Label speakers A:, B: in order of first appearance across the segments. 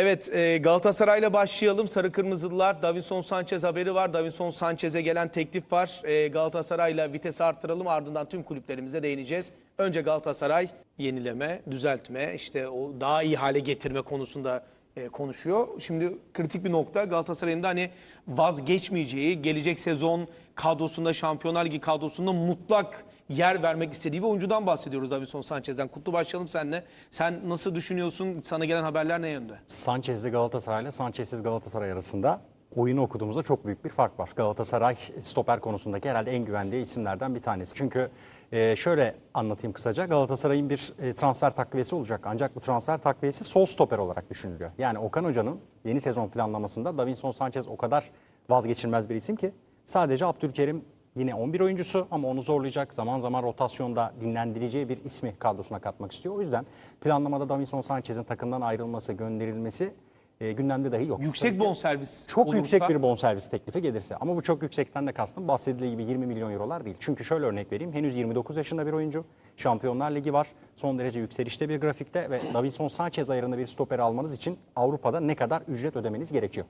A: Evet e, Galatasaray'la başlayalım. Sarı Kırmızılılar Davinson Sanchez haberi var. Davinson Sanchez'e gelen teklif var. E, Galatasaray'la vitesi arttıralım ardından tüm kulüplerimize değineceğiz. Önce Galatasaray yenileme, düzeltme, işte o daha iyi hale getirme konusunda e, konuşuyor. Şimdi kritik bir nokta Galatasaray'ın da hani vazgeçmeyeceği, gelecek sezon kadrosunda, Şampiyonlar Ligi kadrosunda mutlak yer vermek istediği bir oyuncudan bahsediyoruz Davinson Sanchez'den. Kutlu başlayalım seninle. Sen nasıl düşünüyorsun? Sana gelen haberler ne yönde?
B: Sanchez'li Galatasaray ile Sanchez'siz Galatasaray arasında oyunu okuduğumuzda çok büyük bir fark var. Galatasaray stoper konusundaki herhalde en güvendiği isimlerden bir tanesi. Çünkü e, şöyle anlatayım kısaca. Galatasaray'ın bir e, transfer takviyesi olacak. Ancak bu transfer takviyesi sol stoper olarak düşünülüyor. Yani Okan Hoca'nın yeni sezon planlamasında Davinson Sanchez o kadar vazgeçilmez bir isim ki sadece Abdülkerim Yine 11 oyuncusu ama onu zorlayacak zaman zaman rotasyonda dinlendireceği bir ismi kadrosuna katmak istiyor. O yüzden planlamada Davinson Sanchez'in takımdan ayrılması, gönderilmesi e, gündemde dahi yok.
A: Yüksek bonservis
B: Çok
A: olursa,
B: yüksek bir bonservis teklifi gelirse ama bu çok yüksekten de kastım bahsedildiği gibi 20 milyon eurolar değil. Çünkü şöyle örnek vereyim henüz 29 yaşında bir oyuncu. Şampiyonlar Ligi var. Son derece yükselişte bir grafikte ve Davinson Sanchez ayarında bir stoper almanız için Avrupa'da ne kadar ücret ödemeniz gerekiyor.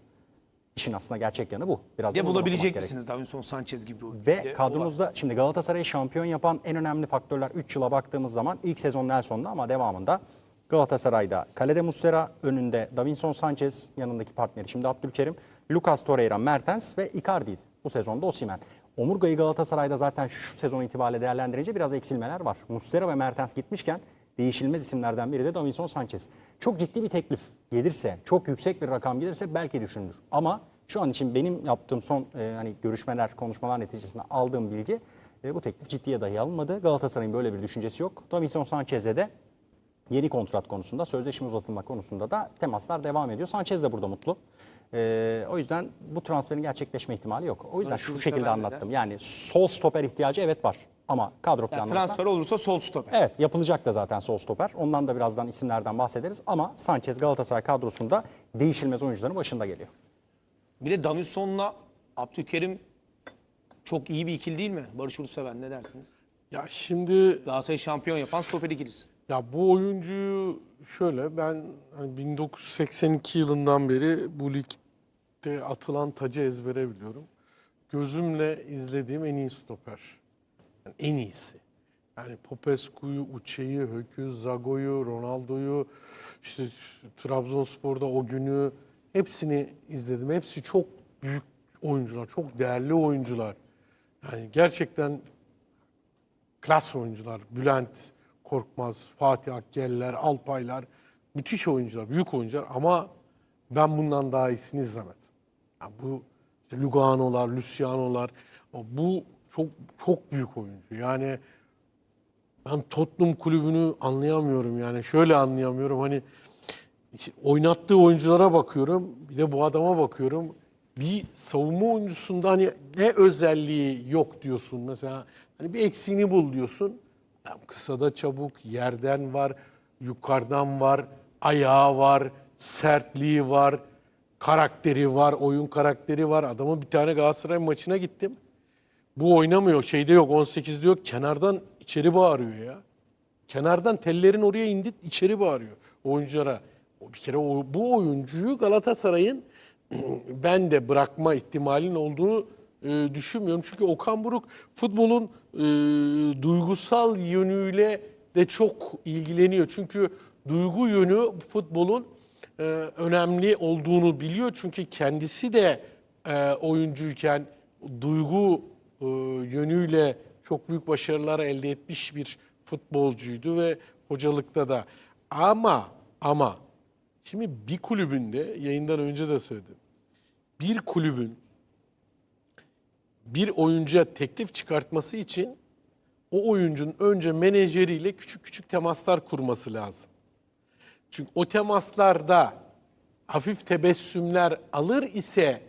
B: İşin aslında gerçek yanı bu. Biraz
A: Ya bulabilecek misiniz Davinson Sanchez gibi bir oyuncu? Bir de
B: ve
A: o
B: kadromuzda şimdi Galatasaray'ı şampiyon yapan en önemli faktörler 3 yıla baktığımız zaman ilk sezon Nelson'da ama devamında Galatasaray'da kalede Muslera, önünde Davinson Sanchez, yanındaki partneri şimdi Abdülkerim, Lucas Torreira, Mertens ve Icardi bu sezonda Osimhen. Omurgayı Galatasaray'da zaten şu sezon itibariyle değerlendirince biraz eksilmeler var. Muslera ve Mertens gitmişken değişilmez isimlerden biri de Davinson Sanchez. Çok ciddi bir teklif gelirse, çok yüksek bir rakam gelirse belki düşünülür. Ama şu an için benim yaptığım son e, hani görüşmeler, konuşmalar neticesinde aldığım bilgi e, bu teklif ciddiye dahi alınmadı. Galatasaray'ın böyle bir düşüncesi yok. Davinson Sanchez'e de yeni kontrat konusunda, sözleşme uzatılma konusunda da temaslar devam ediyor. Sanchez de burada mutlu. E, o yüzden bu transferin gerçekleşme ihtimali yok. O yüzden şu şekilde anlattım. Yani sol stoper ihtiyacı evet var. Ama kadro
A: Yani
B: planlamasında...
A: transfer olursa sol stoper.
B: Evet yapılacak da zaten sol stoper. Ondan da birazdan isimlerden bahsederiz. Ama Sanchez Galatasaray kadrosunda değişilmez oyuncuların başında geliyor.
A: Bir de Davinson'la Abdülkerim çok iyi bir ikili değil mi? Barış Uluseven ne dersiniz?
C: Ya şimdi
A: Galatasaray şampiyon yapan stoper ikilisi.
C: ya bu oyuncuyu şöyle ben hani 1982 yılından beri bu ligde atılan tacı ezbere biliyorum. Gözümle izlediğim en iyi stoper. Yani en iyisi. Yani Popescu'yu, Uçe'yi, Hökü, Zago'yu, Ronaldo'yu, işte Trabzonspor'da o günü hepsini izledim. Hepsi çok büyük oyuncular, çok değerli oyuncular. Yani gerçekten klas oyuncular. Bülent Korkmaz, Fatih Akgeller, Alpaylar. Müthiş oyuncular, büyük oyuncular ama ben bundan daha iyisini izlemedim. Ya bu işte Lugano'lar, Luciano'lar bu çok çok büyük oyuncu. Yani ben Tottenham kulübünü anlayamıyorum yani. Şöyle anlayamıyorum hani oynattığı oyunculara bakıyorum. Bir de bu adama bakıyorum. Bir savunma oyuncusunda hani ne özelliği yok diyorsun mesela. Hani bir eksiğini bul diyorsun. Ya kısada çabuk, yerden var, yukarıdan var, ayağı var, sertliği var, karakteri var, oyun karakteri var. Adamın bir tane Galatasaray maçına gittim. Bu oynamıyor, şeyde yok, 18'de yok. Kenardan içeri bağırıyor ya. Kenardan tellerin oraya indi, içeri bağırıyor oyunculara. Bir kere o, bu oyuncuyu Galatasaray'ın ben de bırakma ihtimalinin olduğunu e, düşünmüyorum. Çünkü Okan Buruk futbolun e, duygusal yönüyle de çok ilgileniyor. Çünkü duygu yönü futbolun e, önemli olduğunu biliyor. Çünkü kendisi de e, oyuncuyken duygu e, yönüyle çok büyük başarılar elde etmiş bir futbolcuydu ve hocalıkta da. Ama ama şimdi bir kulübünde yayından önce de söyledim. Bir kulübün bir oyuncuya teklif çıkartması için o oyuncunun önce menajeriyle küçük küçük temaslar kurması lazım. Çünkü o temaslarda hafif tebessümler alır ise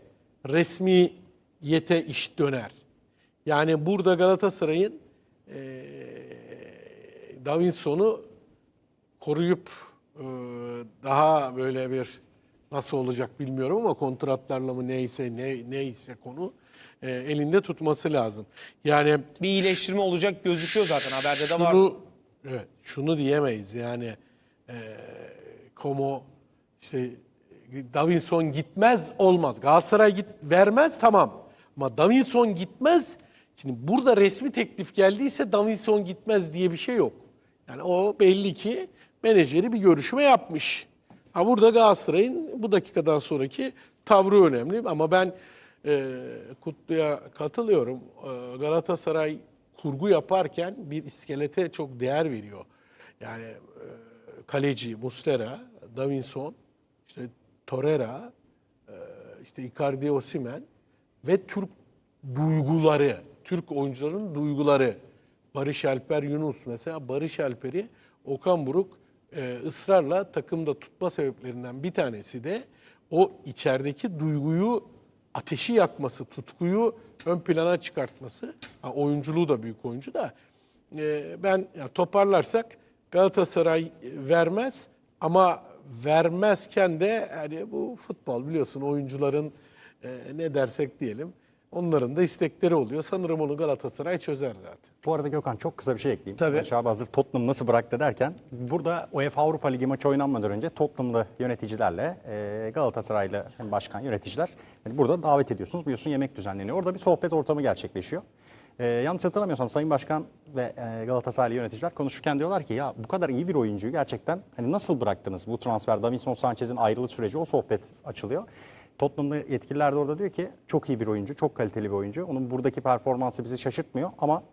C: resmiyete iş döner. Yani burada Galatasaray'ın eee Davinson'u koruyup eee, daha böyle bir nasıl olacak bilmiyorum ama kontratlarla mı neyse ne, neyse konu eee, elinde tutması lazım. Yani
A: Bir iyileştirme olacak gözüküyor zaten haberde de var.
C: şunu, evet, şunu diyemeyiz yani eee Como işte Davinson gitmez olmaz. Galatasaray git vermez tamam. Ama Davinson gitmez. Şimdi burada resmi teklif geldiyse Davinson gitmez diye bir şey yok. Yani o belli ki menajeri bir görüşme yapmış. Ha burada Galatasaray'ın bu dakikadan sonraki tavrı önemli ama ben e, Kutlu'ya katılıyorum. E, Galatasaray kurgu yaparken bir iskelete çok değer veriyor. Yani e, kaleci Muslera, Davinson, işte Torreira, e, işte Icardi Osimhen ve Türk duyguları, Türk oyuncuların duyguları. Barış Alper Yunus mesela Barış Alper'i Okan Buruk e, ısrarla takımda tutma sebeplerinden bir tanesi de o içerideki duyguyu ateşi yakması, tutkuyu ön plana çıkartması. Ha, oyunculuğu da büyük oyuncu da. E, ben ya toparlarsak Galatasaray vermez ama vermezken de yani bu futbol biliyorsun oyuncuların e, ne dersek diyelim onların da istekleri oluyor. Sanırım onu Galatasaray çözer zaten.
B: Bu arada Gökhan çok kısa bir şey ekleyeyim.
A: Tabii.
B: Barış abi hazır Tottenham nasıl bıraktı derken burada UEFA Avrupa Ligi maçı oynanmadan önce Tottenham'lı yöneticilerle e, Galatasaraylı başkan yöneticiler burada davet ediyorsunuz. Biliyorsun yemek düzenleniyor. Orada bir sohbet ortamı gerçekleşiyor. E, yanlış hatırlamıyorsam Sayın Başkan ve e, Galatasaraylı yöneticiler konuşurken diyorlar ki ya bu kadar iyi bir oyuncuyu gerçekten hani nasıl bıraktınız bu transfer Davinson Sanchez'in ayrılık süreci o sohbet açılıyor. Tottenham'lı yetkililer de orada diyor ki çok iyi bir oyuncu, çok kaliteli bir oyuncu. Onun buradaki performansı bizi şaşırtmıyor ama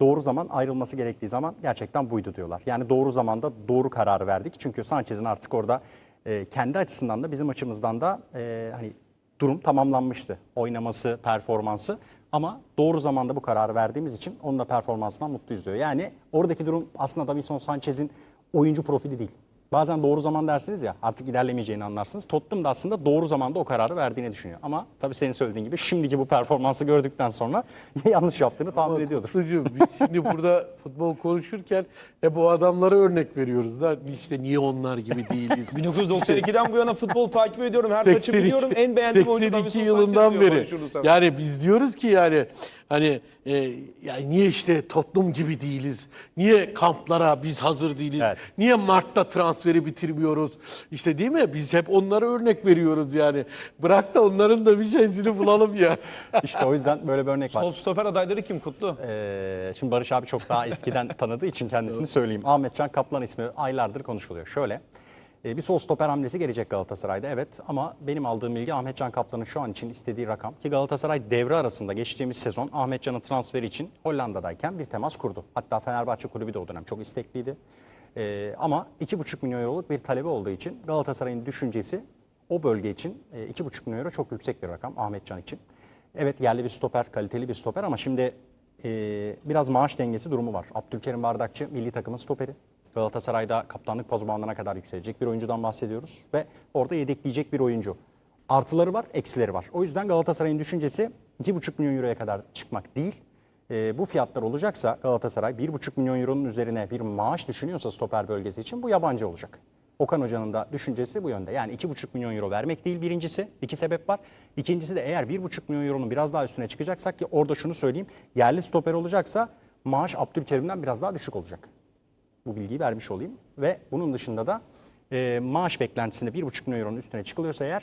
B: doğru zaman ayrılması gerektiği zaman gerçekten buydu diyorlar. Yani doğru zamanda doğru kararı verdik. Çünkü Sanchez'in artık orada e, kendi açısından da bizim açımızdan da e, hani durum tamamlanmıştı. Oynaması, performansı ama doğru zamanda bu kararı verdiğimiz için onun da performansından mutluyuz diyor. Yani oradaki durum aslında Davinson Sanchez'in oyuncu profili değil. Bazen doğru zaman dersiniz ya artık ilerlemeyeceğini anlarsınız. Tottenham da aslında doğru zamanda o kararı verdiğini düşünüyor. Ama tabii senin söylediğin gibi şimdiki bu performansı gördükten sonra yanlış yaptığını tahmin ediyordur.
C: Kutlucuğum, biz şimdi burada futbol konuşurken hep o adamlara örnek veriyoruz da işte niye onlar gibi değiliz.
A: 1992'den bu yana futbol takip ediyorum. Her maçı
C: 82
A: biliyorum. En beğendiğim oyuncu
C: 82
A: Davinson
C: yılından beri. Yani biz diyoruz ki yani hani e, yani niye işte toplum gibi değiliz? Niye kamplara biz hazır değiliz?
B: Evet.
C: Niye Mart'ta transferi bitirmiyoruz? İşte değil mi? Biz hep onlara örnek veriyoruz yani. Bırak da onların da bir şeysini bulalım ya.
B: İşte o yüzden böyle bir örnek var.
A: Sol stoper adayları kim Kutlu?
B: Ee, şimdi Barış abi çok daha eskiden tanıdığı için kendisini söyleyeyim. Ahmetcan Kaplan ismi aylardır konuşuluyor. Şöyle, bir sol stoper hamlesi gelecek Galatasaray'da evet ama benim aldığım bilgi Ahmetcan Kaplan'ın şu an için istediği rakam ki Galatasaray devre arasında geçtiğimiz sezon Ahmetcan'ın transferi için Hollanda'dayken bir temas kurdu. Hatta Fenerbahçe kulübü de o dönem çok istekliydi. Ee, ama 2,5 milyon euroluk bir talebi olduğu için Galatasaray'ın düşüncesi o bölge için e, 2,5 milyon euro çok yüksek bir rakam Ahmetcan için. Evet yerli bir stoper, kaliteli bir stoper ama şimdi e, biraz maaş dengesi durumu var. Abdülkerim Bardakçı milli takımın stoperi. Galatasaray'da kaptanlık poz bandına kadar yükselecek bir oyuncudan bahsediyoruz ve orada yedekleyecek bir oyuncu. Artıları var, eksileri var. O yüzden Galatasaray'ın düşüncesi 2,5 milyon euroya kadar çıkmak değil. E, bu fiyatlar olacaksa Galatasaray 1,5 milyon euronun üzerine bir maaş düşünüyorsa stoper bölgesi için bu yabancı olacak. Okan Hoca'nın da düşüncesi bu yönde. Yani 2,5 milyon euro vermek değil birincisi. iki sebep var. İkincisi de eğer 1,5 milyon euronun biraz daha üstüne çıkacaksak ki orada şunu söyleyeyim. Yerli stoper olacaksa maaş Abdülkerim'den biraz daha düşük olacak. Bu bilgiyi vermiş olayım. Ve bunun dışında da e, maaş beklentisinde 1,5 milyon euronun üstüne çıkılıyorsa eğer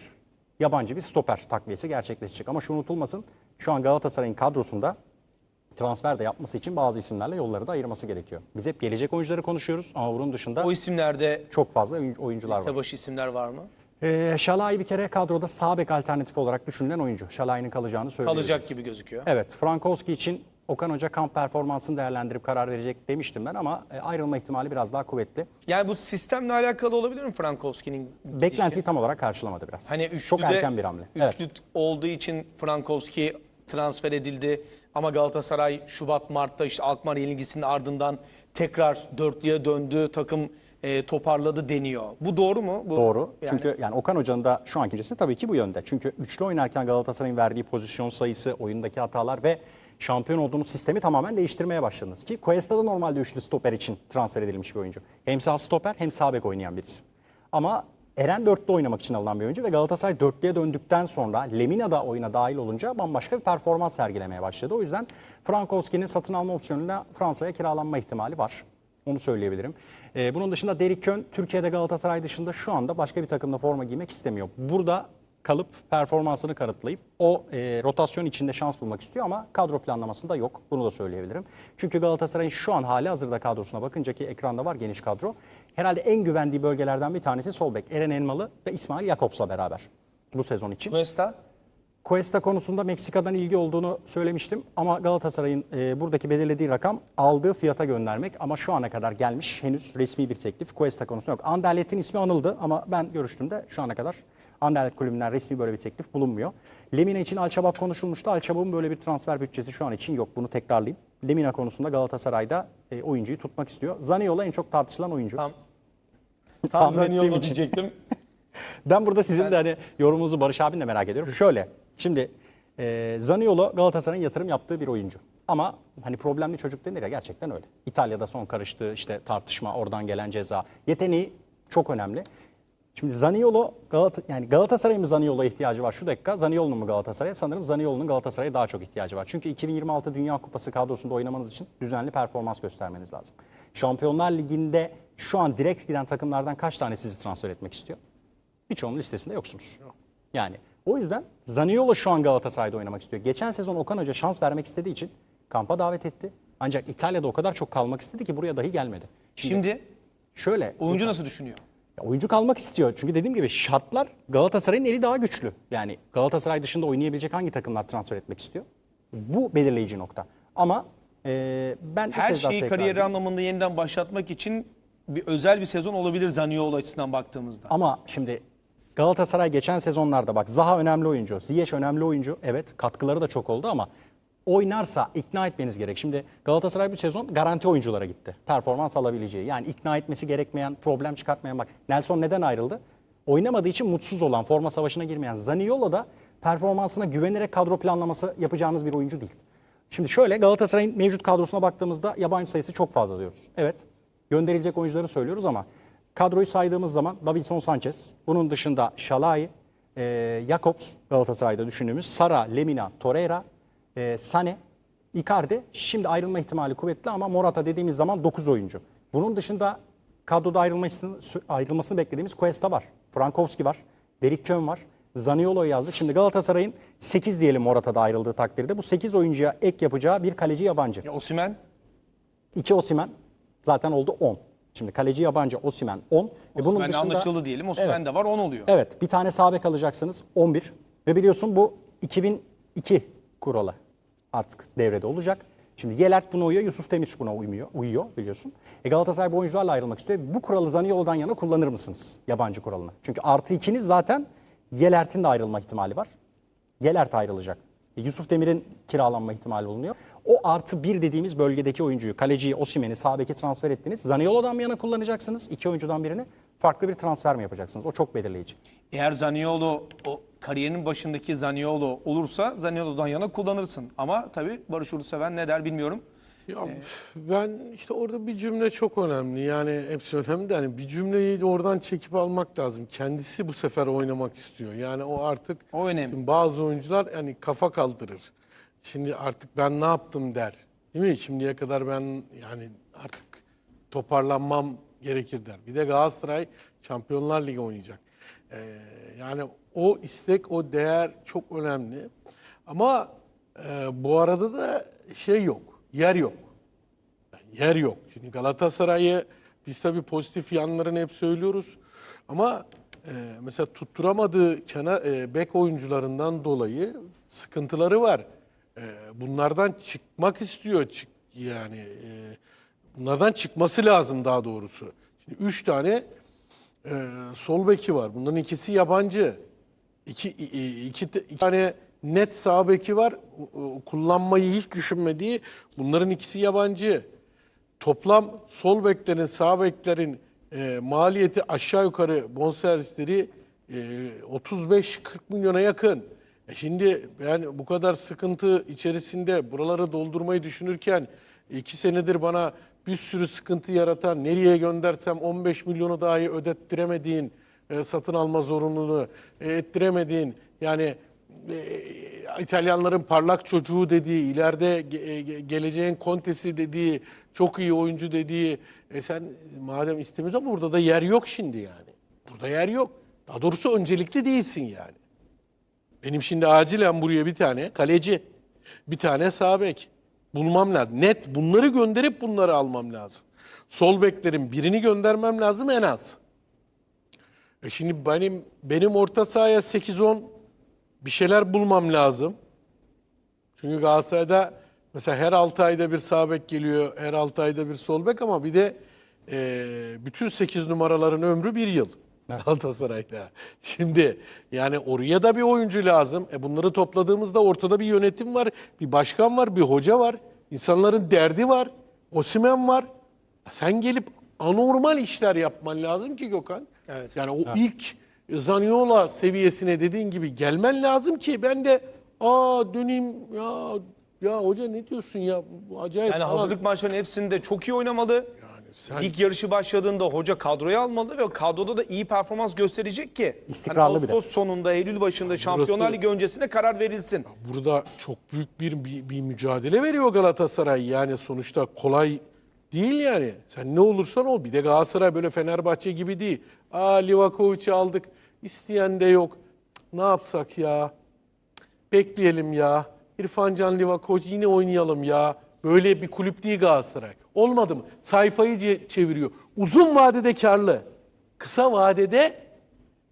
B: yabancı bir stoper takviyesi gerçekleşecek. Ama şu unutulmasın şu an Galatasaray'ın kadrosunda transfer de yapması için bazı isimlerle yolları da ayırması gerekiyor. Biz hep gelecek oyuncuları konuşuyoruz ama bunun dışında
A: O isimlerde
B: çok fazla oyun- oyuncular var.
A: savaş isimler var mı?
B: Ee, Şalay bir kere kadroda sağ bek alternatifi olarak düşünülen oyuncu. Şalay'ın kalacağını söyleyebiliriz.
A: Kalacak gibi gözüküyor.
B: Evet, Frankowski için Okan Hoca kamp performansını değerlendirip karar verecek demiştim ben ama e, ayrılma ihtimali biraz daha kuvvetli.
A: Yani bu sistemle alakalı olabilir mi Frankowski'nin?
B: Beklentiyi tam olarak karşılamadı biraz.
A: Hani üçlüde,
B: Çok erken bir hamle. Evet.
A: Üçlü olduğu için Frankowski transfer edildi. Ama Galatasaray Şubat Mart'ta işte Alkmaar yenilgisinin ardından tekrar dörtlüye döndü. Takım e, toparladı deniyor. Bu doğru mu? Bu,
B: Doğru.
A: yani-
B: Çünkü yani Okan Hoca'nın da şu anki düşüncesi tabii ki bu yönde. Çünkü üçlü oynarken Galatasaray'ın verdiği pozisyon sayısı, oyundaki hatalar ve şampiyon olduğunuz sistemi tamamen değiştirmeye başladınız. Ki Cuesta da normalde üçlü stoper için transfer edilmiş bir oyuncu. Hem sağ stoper hem sağ bek oynayan bir isim. Ama Eren dörtlü oynamak için alınan bir oyuncu ve Galatasaray dörtlüye döndükten sonra Lemina da oyuna dahil olunca bambaşka bir performans sergilemeye başladı. O yüzden Frankowski'nin satın alma opsiyonuyla Fransa'ya kiralanma ihtimali var. Onu söyleyebilirim. Ee, bunun dışında Derek Kön Türkiye'de Galatasaray dışında şu anda başka bir takımda forma giymek istemiyor. Burada kalıp performansını kanıtlayıp o e, rotasyon içinde şans bulmak istiyor ama kadro planlamasında yok. Bunu da söyleyebilirim. Çünkü Galatasaray'ın şu an hali hazırda kadrosuna bakınca ki ekranda var geniş kadro. Herhalde en güvendiği bölgelerden bir tanesi sol bek. Eren Elmalı ve İsmail Jakobs'la beraber bu sezon için.
A: Cuesta.
B: Cuesta konusunda Meksika'dan ilgi olduğunu söylemiştim ama Galatasaray'ın e, buradaki belirlediği rakam aldığı fiyata göndermek ama şu ana kadar gelmiş henüz resmi bir teklif Cuesta konusunda yok. Anderlet'in ismi anıldı ama ben görüştüğümde şu ana kadar Anderlet kulübünden resmi böyle bir teklif bulunmuyor. Lemina için Alçabak konuşulmuştu. Alçabak'ın böyle bir transfer bütçesi şu an için yok. Bunu tekrarlayayım. Lemina konusunda Galatasaray'da e, oyuncuyu tutmak istiyor. Zaniolo en çok tartışılan oyuncu.
A: Tam. Tam
B: ettiğim için.
A: diyecektim.
B: Ben burada sizin de hani yorumunuzu Barış abinle merak ediyorum. Şöyle, şimdi e, Zaniolo Galatasaray'ın yatırım yaptığı bir oyuncu. Ama hani problemli çocuk denir ya gerçekten öyle. İtalya'da son karıştı işte tartışma, oradan gelen ceza. Yeteneği çok önemli. Şimdi Zaniolo, Galata, yani Galatasaray'ın mı Zaniolo'ya ihtiyacı var şu dakika? Zaniolo'nun mu Galatasaray'a? Sanırım Zaniolo'nun Galatasaray'a daha çok ihtiyacı var. Çünkü 2026 Dünya Kupası kadrosunda oynamanız için düzenli performans göstermeniz lazım. Şampiyonlar Ligi'nde şu an direkt giden takımlardan kaç tane sizi transfer etmek istiyor? Birçoğunun listesinde yoksunuz. Yani o yüzden Zaniolo şu an Galatasaray'da oynamak istiyor. Geçen sezon Okan Hoca şans vermek istediği için kampa davet etti. Ancak İtalya'da o kadar çok kalmak istedi ki buraya dahi gelmedi.
A: Şimdi
B: Şöyle
A: oyuncu nasıl düşünüyor?
B: Oyuncu kalmak istiyor. Çünkü dediğim gibi şartlar Galatasaray'ın eli daha güçlü. Yani Galatasaray dışında oynayabilecek hangi takımlar transfer etmek istiyor? Bu belirleyici nokta. Ama e, ben
A: Her şeyi kariyeri anlamında yeniden başlatmak için bir özel bir sezon olabilir Zaniolo açısından baktığımızda.
B: Ama şimdi Galatasaray geçen sezonlarda bak Zaha önemli oyuncu, Ziyech önemli oyuncu. Evet katkıları da çok oldu ama oynarsa ikna etmeniz gerek. Şimdi Galatasaray bu sezon garanti oyunculara gitti. Performans alabileceği. Yani ikna etmesi gerekmeyen, problem çıkartmayan bak. Nelson neden ayrıldı? Oynamadığı için mutsuz olan, forma savaşına girmeyen Zaniolo da performansına güvenerek kadro planlaması yapacağınız bir oyuncu değil. Şimdi şöyle Galatasaray'ın mevcut kadrosuna baktığımızda yabancı sayısı çok fazla diyoruz. Evet gönderilecek oyuncuları söylüyoruz ama kadroyu saydığımız zaman Davinson Sanchez, bunun dışında Şalai, e, Jakobs Galatasaray'da düşündüğümüz, Sara, Lemina, Torreira, e, Sane, Icardi şimdi ayrılma ihtimali kuvvetli ama Morata dediğimiz zaman 9 oyuncu. Bunun dışında kadroda ayrılmasını, ayrılmasını beklediğimiz Cuesta var, Frankowski var, Derik Kön var, Zaniolo'yu yazdık. Şimdi Galatasaray'ın 8 diyelim Morata'da ayrıldığı takdirde bu 8 oyuncuya ek yapacağı bir kaleci yabancı.
A: Ya Osimhen,
B: 2 Osimen zaten oldu 10. Şimdi kaleci yabancı Osimen 10. E
A: Osimhen'le anlaşıldı diyelim. Osimhen de var 10 oluyor.
B: Evet bir tane sağ bek alacaksınız 11. Ve biliyorsun bu 2002 kuralı artık devrede olacak. Şimdi Yelert buna uyuyor, Yusuf Demir buna uymuyor, uyuyor biliyorsun. E Galatasaray bu oyuncularla ayrılmak istiyor. Bu kuralı Zaniolo'dan yana kullanır mısınız yabancı kuralını? Çünkü artı ikiniz zaten Yelert'in de ayrılma ihtimali var. Yelert ayrılacak. E, Yusuf Demir'in kiralanma ihtimali bulunuyor. O artı bir dediğimiz bölgedeki oyuncuyu, kaleciyi, Osimhen'i sağ transfer ettiniz. Zaniolo'dan mı yana kullanacaksınız? iki oyuncudan birini. Farklı bir transfer mi yapacaksınız? O çok belirleyici.
A: Eğer Zaniolo o kariyerinin başındaki Zaniolo olursa Zaniolo'dan yana kullanırsın. Ama tabii Barış Uluseven ne der bilmiyorum.
C: Ya ben işte orada bir cümle çok önemli. Yani hepsi önemli de hani bir cümleyi oradan çekip almak lazım. Kendisi bu sefer oynamak istiyor. Yani o artık
A: O önemli.
C: Bazı oyuncular yani kafa kaldırır. Şimdi artık ben ne yaptım der. Değil mi? Şimdiye kadar ben yani artık toparlanmam gerekir der. Bir de Galatasaray Şampiyonlar Ligi oynayacak. Ee, yani o istek, o değer çok önemli. Ama e, bu arada da şey yok, yer yok. Yer yok. Şimdi Galatasaray'ı biz tabii pozitif yanlarını hep söylüyoruz. Ama e, mesela tutturamadığı kenar, e, bek oyuncularından dolayı sıkıntıları var. E, bunlardan çıkmak istiyor. Çık, yani e, bunlardan çıkması lazım daha doğrusu. Şimdi üç tane e, sol beki var. Bunların ikisi yabancı. İki, iki, te- iki tane net sağ beki var. Kullanmayı hiç düşünmediği. Bunların ikisi yabancı. Toplam sol beklerin, sağ beklerin e, maliyeti aşağı yukarı bonservisleri e, 35-40 milyona yakın. E şimdi ben bu kadar sıkıntı içerisinde buraları doldurmayı düşünürken iki senedir bana bir sürü sıkıntı yaratan, nereye göndersem 15 milyonu dahi ödettiremediğin e, satın alma zorunluluğunu e, ettiremediğin yani e, İtalyanların parlak çocuğu dediği, ileride ge- e, ge- geleceğin kontesi dediği çok iyi oyuncu dediği e sen madem istemiyorsun ama burada da yer yok şimdi yani. Burada yer yok. Daha doğrusu öncelikli değilsin yani. Benim şimdi acilen buraya bir tane kaleci, bir tane sağ bek bulmam lazım. Net bunları gönderip bunları almam lazım. Sol beklerin birini göndermem lazım en az. E şimdi benim benim orta sahaya 8-10 bir şeyler bulmam lazım. Çünkü Galatasaray'da mesela her 6 ayda bir sağ bek geliyor, her 6 ayda bir sol bek ama bir de e, bütün 8 numaraların ömrü bir yıl Galatasaray'da. Şimdi yani oraya da bir oyuncu lazım. E bunları topladığımızda ortada bir yönetim var, bir başkan var, bir hoca var. İnsanların derdi var. Osimen var. Sen gelip anormal işler yapman lazım ki Gökhan.
A: Evet.
C: Yani o ilk Zaniola seviyesine dediğin gibi gelmen lazım ki ben de aa döneyim ya ya hoca ne diyorsun ya acayip
A: Yani hazırlık maçlarının hepsinde çok iyi oynamalı.
C: Sen
A: İlk yarışı başladığında hoca kadroya almalı ve kadroda da iyi performans gösterecek ki
B: İstikrarlı
A: hani
B: bir de.
A: Ağustos sonunda, Eylül başında Şampiyonlar Ligi öncesinde karar verilsin.
C: burada çok büyük bir, bir bir mücadele veriyor Galatasaray. Yani sonuçta kolay değil yani. Sen ne olursan ol. Bir de Galatasaray böyle Fenerbahçe gibi değil. Aa Livakovic'i aldık. İsteyen de yok. Ne yapsak ya? Bekleyelim ya. İrfan Can Livakovic yine oynayalım ya. Böyle bir kulüp değil Galatasaray. Olmadı mı? Sayfayı çeviriyor. Uzun vadede karlı. Kısa vadede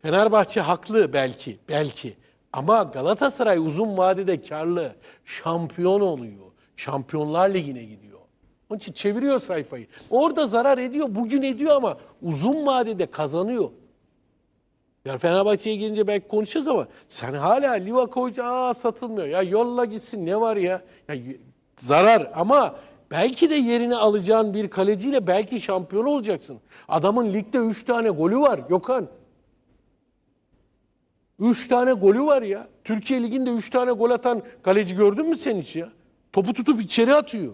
C: Fenerbahçe haklı belki, belki. Ama Galatasaray uzun vadede karlı. Şampiyon oluyor. Şampiyonlar Ligi'ne gidiyor. Onun için çeviriyor sayfayı. Orada zarar ediyor, bugün ediyor ama uzun vadede kazanıyor. Yani Fenerbahçe'ye gelince belki konuşacağız ama sen hala Livakovic aa satılmıyor. Ya yolla gitsin ne var ya? ya zarar ama belki de yerini alacağın bir kaleciyle belki şampiyon olacaksın. Adamın ligde 3 tane golü var Gökhan. 3 tane golü var ya. Türkiye Ligi'nde 3 tane gol atan kaleci gördün mü sen hiç ya? Topu tutup içeri atıyor.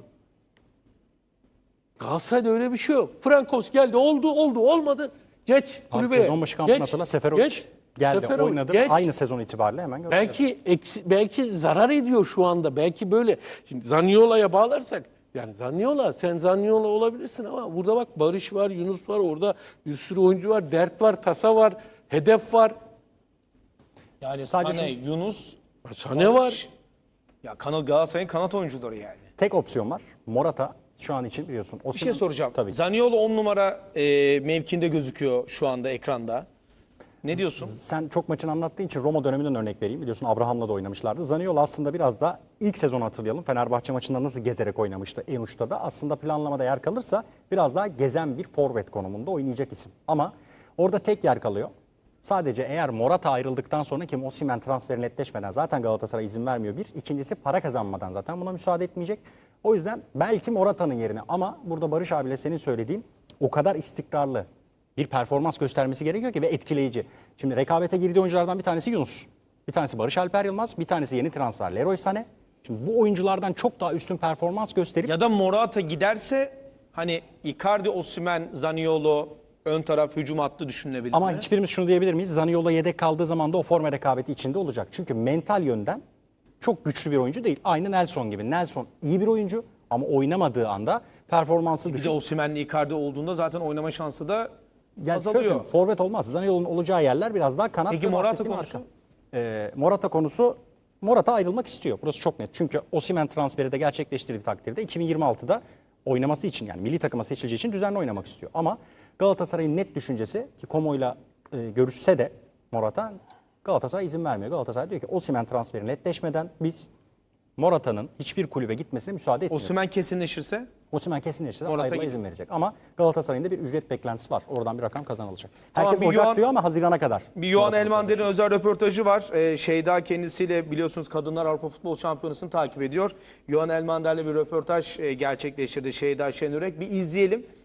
C: Galatasaray'da öyle bir şey yok. Frankos geldi oldu oldu olmadı. Geç
B: Abi
C: kulübeye.
B: sezon başı kampını hatırla Seferovic
C: geç.
B: Geldi
C: Seferovic,
B: oynadı.
C: geç.
B: Aynı sezon itibariyle hemen gördük.
C: Belki eksi, belki zarar ediyor şu anda. Belki böyle. Şimdi Zaniola'ya bağlarsak yani Zaniola sen Zaniola olabilirsin ama burada bak Barış var, Yunus var, orada bir sürü oyuncu var, dert var, tasa var, hedef var.
A: Yani
B: Sadece
A: Sane, Yunus,
C: Sane var.
A: Barış. Ya kanal Galatasaray'ın kanat oyuncuları yani.
B: Tek opsiyon var. Morata şu an için biliyorsun.
A: Bir şey soracağım.
B: Tabii.
A: Zaniolo 10 numara e, mevkinde gözüküyor şu anda ekranda. Ne diyorsun?
B: Sen çok maçını anlattığın için Roma döneminden örnek vereyim. Biliyorsun Abraham'la da oynamışlardı. Zaniolo aslında biraz da ilk sezon hatırlayalım. Fenerbahçe maçında nasıl gezerek oynamıştı en uçta da. Aslında planlamada yer kalırsa biraz daha gezen bir forvet konumunda oynayacak isim. Ama orada tek yer kalıyor. Sadece eğer Morata ayrıldıktan sonra ki Osimhen transferi netleşmeden zaten Galatasaray izin vermiyor bir. İkincisi para kazanmadan zaten buna müsaade etmeyecek. O yüzden belki Morata'nın yerine ama burada Barış abiyle senin söylediğin o kadar istikrarlı, bir performans göstermesi gerekiyor ki ve etkileyici. Şimdi rekabete girdiği oyunculardan bir tanesi Yunus. Bir tanesi Barış Alper Yılmaz, bir tanesi yeni transfer Leroy Sané. Şimdi bu oyunculardan çok daha üstün performans gösterip
A: Ya da Morata giderse hani Icardi, Osimhen, Zaniolo ön taraf hücum hattı düşünülebilir
B: ama
A: mi?
B: hiçbirimiz şunu diyebilir miyiz? Zaniolo yedek kaldığı zaman da o forma rekabeti içinde olacak. Çünkü mental yönden çok güçlü bir oyuncu değil. Aynı Nelson gibi. Nelson iyi bir oyuncu ama oynamadığı anda performansı
A: Bir de
B: düşük.
A: Osimhen'le Icardi olduğunda zaten oynama şansı da
B: Yani
A: azalıyor.
B: çözüm, forvet olmaz. Zaniolo'nun olacağı yerler biraz daha kanat
A: Peki Morata konusu?
B: Ee, Morata konusu Morata ayrılmak istiyor. Burası çok net. Çünkü Osimhen transferi de gerçekleştirdiği takdirde 2026'da oynaması için yani milli takıma seçileceği için düzenli oynamak istiyor. Ama Galatasaray'ın net düşüncesi ki Komo'yla e, görüşse de Morata Galatasaray izin vermiyor. Galatasaray diyor ki Osimhen transferi netleşmeden biz Morata'nın hiçbir kulübe gitmesine müsaade etmiyoruz.
A: Osimhen kesinleşirse
B: Osimhen kesinleşirse
A: Morata
B: ayrılığa izin verecek. Ama Galatasaray'ın da bir ücret beklentisi var. Oradan bir rakam kazanılacak.
A: Tamam,
B: Herkes Ocak
A: Yohan-
B: diyor ama Haziran'a kadar.
A: Bir
B: Morata
A: Elmander'in özel röportajı var. Ee, Şeyda kendisiyle biliyorsunuz Kadınlar Avrupa Futbol Şampiyonası'nı takip ediyor. Johan Elmander'le bir röportaj e, gerçekleştirdi Şeyda Şenürek. Bir izleyelim.